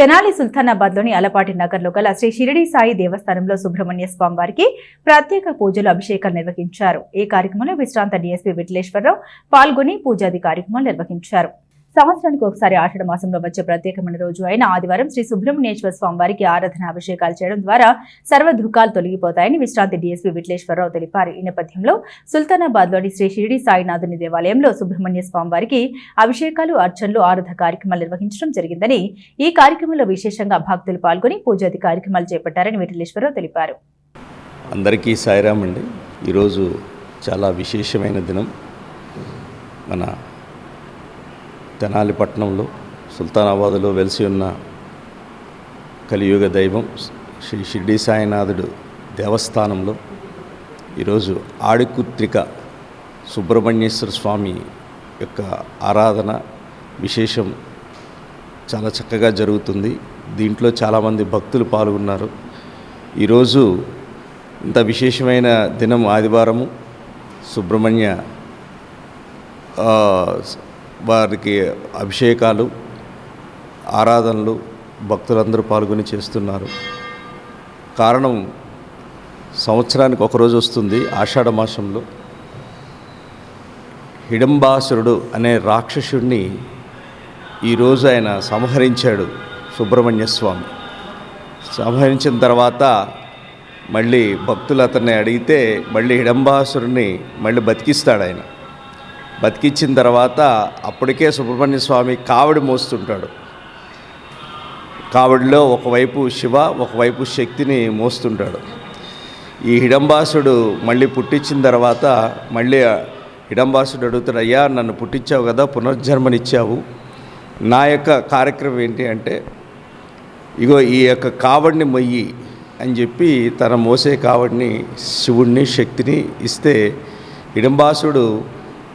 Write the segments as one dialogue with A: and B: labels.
A: తెనాలి సుల్తానాబాద్లోని అలపాటి నగర్లో గల శ్రీ షిరిడి సాయి దేవస్థానంలో సుబ్రహ్మణ్య స్వామి వారికి ప్రత్యేక పూజలు అభిషేకాలు నిర్వహించారు. ఈ కార్యక్రమంలో విశ్రాంత డీఎస్పీ విఠలేశ్వరరావు పాల్గొని పూజాది కార్యక్రమాలు నిర్వహించారు. సంవత్సరానికి ఒకసారి ఆషాఢ మాసంలో వచ్చే ప్రత్యేకమైన రోజు అయిన ఆదివారం శ్రీ సుబ్రహ్మణ్యేశ్వర స్వామి వారికి ఆరాధన అభిషేకాలు చేయడం ద్వారా సర్వ దుఃఖాలు తొలగిపోతాయని విశ్రాంతి డీఎస్పీ విట్లేశ్వరరావు తెలిపారు. ఈ నేపథ్యంలో సుల్తానాబాద్లోని శ్రీ షిరిడి సాయినాథుని దేవాలయంలో సుబ్రహ్మణ్య స్వామి వారికి అభిషేకాలు అర్చనలు ఆరాధన కార్యక్రమాలు నిర్వహించడం జరిగిందని ఈ కార్యక్రమంలో విశేషంగా భక్తులు పాల్గొని పూజాది కార్యక్రమాలు చేపట్టారని విఠలేశ్వరరావు తెలిపారు.
B: అందరికీ సాయిరామ్ అండి ఈరోజు చాలా విశేషమైన దినం. మన తెనాలి పట్టణంలో సుల్తానాబాద్లో వెలిసి ఉన్న కలియుగ దైవం శ్రీ షిర్డి సాయినాథుడు దేవస్థానంలో ఈరోజు ఆడికుత్రిక సుబ్రహ్మణ్యేశ్వర స్వామి యొక్క ఆరాధన విశేషం చాలా చక్కగా జరుగుతుంది. దీంట్లో చాలామంది భక్తులు పాల్గొన్నారు. ఈరోజు ఇంత విశేషమైన దినం ఆదివారము. సుబ్రహ్మణ్య వారికి అభిషేకాలు ఆరాధనలు భక్తులందరూ పాల్గొని చేస్తున్నారు. కారణం సంవత్సరానికి ఒకరోజు వస్తుంది ఆషాఢ మాసంలో. హిడంబాసురుడు అనే రాక్షసుడిని ఈరోజు ఆయన సంహరించాడు సుబ్రహ్మణ్య స్వామి. సంహరించిన తర్వాత మళ్ళీ భక్తులు అతన్ని అడిగితే మళ్ళీ హిడంబాసురుని మళ్ళీ బతికిస్తాడు ఆయన బతికించిన తర్వాత అప్పటికే సుబ్రహ్మణ్య స్వామి కావడి మోస్తుంటాడు. కావడిలో ఒకవైపు శివ ఒకవైపు శక్తిని మోస్తుంటాడు. ఈ హిడంబాసుడు మళ్ళీ పుట్టించిన తర్వాత మళ్ళీ హిడంబాసుడు అడుగుతాడు అయ్యా నన్ను పుట్టించావు కదా పునర్జన్మనిచ్చావు. నా యొక్క కార్యక్రమం ఏంటి అంటే ఇగో ఈ యొక్క కావడిని మొయ్యి అని చెప్పి తన మోసే కావడిని శివుణ్ణి శక్తిని ఇస్తే హిడంబాసుడు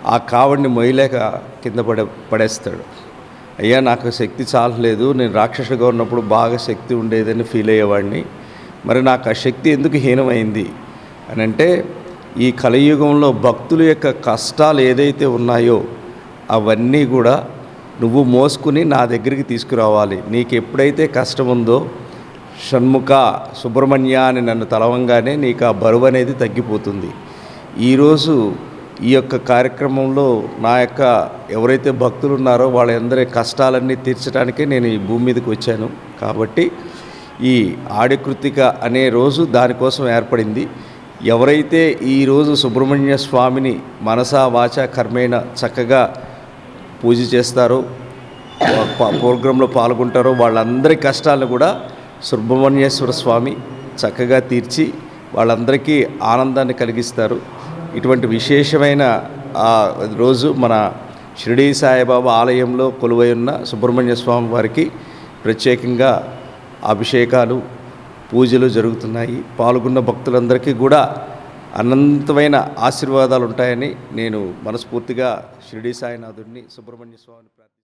B: ఆ కావడిని మొయ్యలేక కింద పడే పడేస్తాడు. అయ్యా నాకు శక్తి చాలలేదు. నేను రాక్షసుగా ఉన్నప్పుడు బాగా శక్తి ఉండేదని ఫీల్ అయ్యేవాడిని. మరి నాకు ఆ శక్తి ఎందుకు హీనమైంది? అని అంటే ఈ కలియుగంలో భక్తుల యొక్క కష్టాలు ఏదైతే ఉన్నాయో అవన్నీ కూడా నువ్వు మోసుకుని నా దగ్గరికి తీసుకురావాలి. నీకు ఎప్పుడైతే కష్టం ఉందో షణ్ముఖ సుబ్రహ్మణ్య అని నన్ను తలవంగానే నీకు ఆ బరువు అనేది తగ్గిపోతుంది. ఈరోజు ఈ యొక్క కార్యక్రమంలో నా యొక్క ఎవరైతే భక్తులు ఉన్నారో వాళ్ళందరి కష్టాలన్నీ తీర్చడానికే నేను ఈ భూమి మీదకి వచ్చాను. కాబట్టి ఈ ఆడికృతిక అనే రోజు దానికోసం ఏర్పడింది. ఎవరైతే ఈరోజు సుబ్రహ్మణ్య స్వామిని మనసా వాచ కర్మేణ చక్కగా పూజ చేస్తారో ప్రోగ్రాంలో పాల్గొంటారో వాళ్ళందరి కష్టాలను కూడా సుబ్రహ్మణ్యేశ్వర స్వామి చక్కగా తీర్చి వాళ్ళందరికీ ఆనందాన్ని కలిగిస్తారు. ఇటువంటి విశేషమైన రోజు మన షిరిడీ సాయిబాబా ఆలయంలో కొలువై ఉన్న సుబ్రహ్మణ్య స్వామి వారికి ప్రత్యేకంగా అభిషేకాలు పూజలు జరుగుతున్నాయి. పాల్గొన్న భక్తులందరికీ కూడా అనంతమైన ఆశీర్వాదాలు ఉంటాయని నేను మనస్ఫూర్తిగా షిరిడీ సాయినాథుడిని సుబ్రహ్మణ్య స్వామిని ప్రార్థిస్తున్నాను